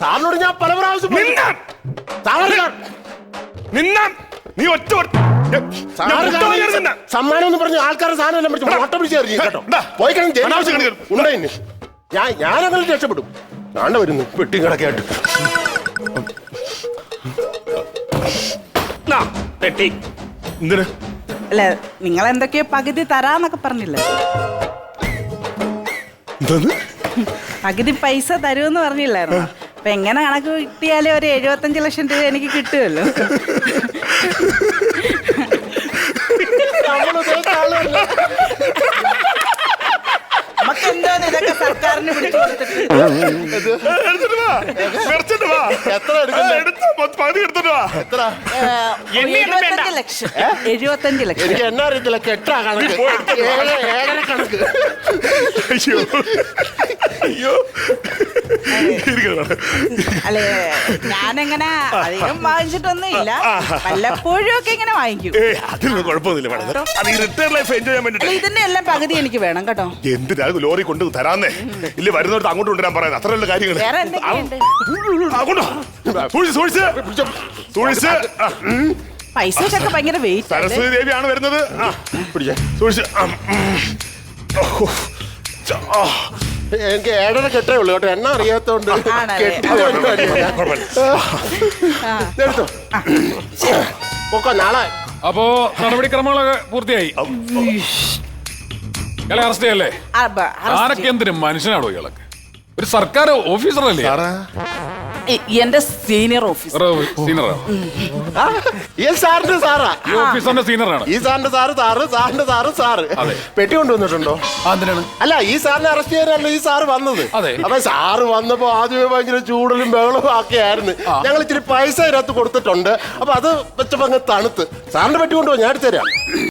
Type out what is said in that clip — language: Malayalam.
സാറിനോട് ഞാൻ പല പ്രാവശ്യം പറഞ്ഞു. നിന്നാൻ സാറ് നീ ഒറ്റ നിന്നെ. സമ്മാനം എന്ന് പറഞ്ഞു ആൾക്കാരുടെ സാധനം എല്ലാം പിടിച്ച് ഓട്ടം പിടിച്ച് എറിയും കേട്ടോ. പോയി കഴിഞ്ഞാൽ. ഉണ്ടായിന് ഞാൻ ഞാനങ്ങനെ രക്ഷപ്പെടും. കാണ്ട വരുന്നു പെട്ടി കിടക്കായിട്ട് നാ, പെട്ടി. എന്തിന്? അല്ല നിങ്ങൾ എന്തൊക്കെയോ പകുതി തരാന്നൊക്കെ പറഞ്ഞില്ലേ? പകുതി പൈസ തരുമെന്ന് പറഞ്ഞില്ലായിരുന്നു? അപ്പൊ എങ്ങനെ കണക്ക് കിട്ടിയാലേ ഒരു എഴുപത്തഞ്ച് ലക്ഷം രൂപ എനിക്ക് കിട്ടുമല്ലോ. നമുക്ക് എന്തോ ഇതൊക്കെ സർക്കാരിന് പിടിച്ചു കൊടുത്തിട്ട്? എടുത്തിട്ട് വാ. എത്ര. എഴുപത്തഞ്ച് ലക്ഷം. എഴുപത്തഞ്ച് ലക്ഷം. എനിക്ക് എന്നാ അറിയത്തില്ല കെട്ടാ കണക്ക്. ഏഴര കണക്ക്. അയ്യോ. അയ്യോ. അല്ലേ ഞാനെങ്ങനെ അധികം വാങ്ങിച്ചിട്ടൊന്നും ഇല്ല വല്ലപ്പോഴും ഒക്കെ ഇങ്ങനെ വാങ്ങിക്കും. അതിലൊന്നും കുഴപ്പമൊന്നുമില്ല madam. അത്? ഈ റിട്ടയർ ലൈഫ് എൻജോയ് ചെയ്യാൻ വേണ്ടിട്ട് ഇതിന്റെ എല്ലാം പകുതി എനിക്ക് വേണം കേട്ടോ. എന്തിനാ ലോറി കൊണ്ട് തരാന്നേ? ഇല്ല വരുന്നിടത്ത് അങ്ങോട്ട് കൊണ്ടുവരാൻ പറയുന്നത് അത്രയുള്ള കാര്യങ്ങൾ വേറെ ആ, പൈസക്കൊക്കെ ഭയങ്കര വെയിറ്റ് സരസ്വതി ദേവിയാണ് വരുന്നത്. സൂക്ഷിച്ച്. എനിക്ക് ഏഴര കെട്ടേ ഉള്ളൂ കേട്ടോ. എണ്ണ അറിയാത്തോണ്ട് ആണല്ലേ? കെട്ടി കൊണ്ടുവരില്ല. കുഴപ്പമില്ല. ഇതെടുത്തോ പൊക്കോ നാളെ. അപ്പോ നടപടിക്രമങ്ങളൊക്കെ പൂർത്തിയായി. ഇയാളെ അറസ്റ്റ് ചെയ്യല്ലേ? ആരൊക്കെ എന്തിനും മനുഷ്യനാണോ ഇയാളൊക്കെ? ഒരു സർക്കാർ ഓഫീസറല്ലേ? എന്റെ സീനിയർ ഓഫീസർ സീനിയർ ആ, ഈ സാറിന്റെ സാറാ. ഈ ഓഫീസറിന്റെ സീനിയറാണ് ഈ സാറിന്റെ സാറ് സാറ് സാറിന്റെ സാറ് സാറ്. അതെ. പെട്ടി കൊണ്ടുവന്നിട്ടുണ്ടോ? എന്തിനാണ്? അല്ല ഈ സാറിനെ അറസ്റ്റ് ചെയ്യാനല്ല ഈ സാറ് വന്നത്? അതെ. അപ്പൊ സാറ് വന്നപ്പോ ആദ്യമേ ഭയങ്കര ചൂടലും ബഹളവും ഒക്കെ ആയിരുന്നു. ഞങ്ങൾ ഇച്ചിരി പൈസ ഇതിനകത്ത് കൊടുത്തിട്ടുണ്ട്. അപ്പൊ അത് വെച്ചപ്പോ അങ്ങ് തണുത്ത്. സാറിന്റെ പെട്ടി കൊണ്ടുപോ ഞാൻ എടുത്തുതരാം